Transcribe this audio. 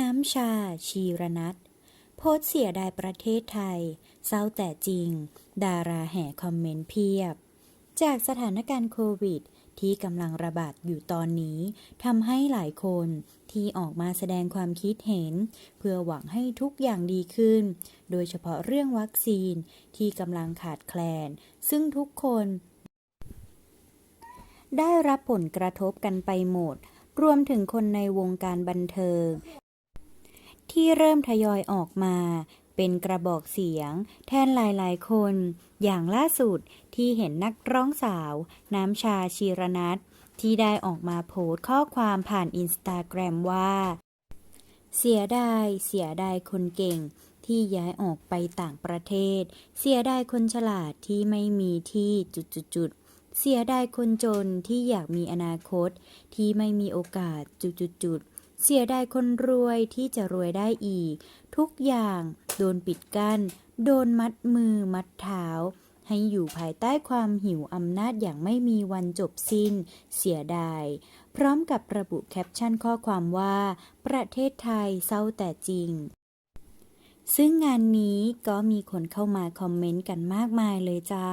น้ำชา ชีรนัทโพสเสียดายประเทศไทย เศร้าแต่จริง ดาราแห่คอมเมนต์เพียบ จากสถานการณ์โควิด ที่กำลังระบาดอยู่ตอนนี้ทำให้หลายคนที่ออกมาแสดงความคิดเห็น เพื่อหวังให้ทุกอย่างดีขึ้น โดยเฉพาะเรื่องวัคซีนที่กำลังขาดแคลน ซึ่งทุกคน ได้รับผลกระทบกันไปหมดรวมถึงคนในวงการบันเทิง ที่เริ่มทยอยออกมา เป็นกระบอกเสียง แทนหลายๆ คน อย่างล่าสุดที่เห็นนักร้องสาว น้ำชาชีรนัทที่ได้ออกมาโพสต์ข้อความผ่านอินสตาแกรมว่า เสียดาย เสียดายคนเก่งที่ย้ายออกไปต่างประเทศ เสียดายคนฉลาดที่ไม่มีที่จุดๆๆ เสียดายคนจนที่อยากมีอนาคต ที่ไม่มีโอกาสจุดๆๆ เสียดายคนรวยที่จะรวยได้อีก ทุกอย่างโดนปิดกั้น โดนมัดมือมัดเท้า ให้อยู่ภายใต้ความหิวอำนาจอย่างไม่มีวันจบสิ้น เสียดาย พร้อมกับระบุแคปชั่นข้อความว่า ประเทศไทยเศร้าแต่จริงซึ่งงานนี้ก็มีคนเข้ามาคอมเมนต์กันมากมายเลยจ้า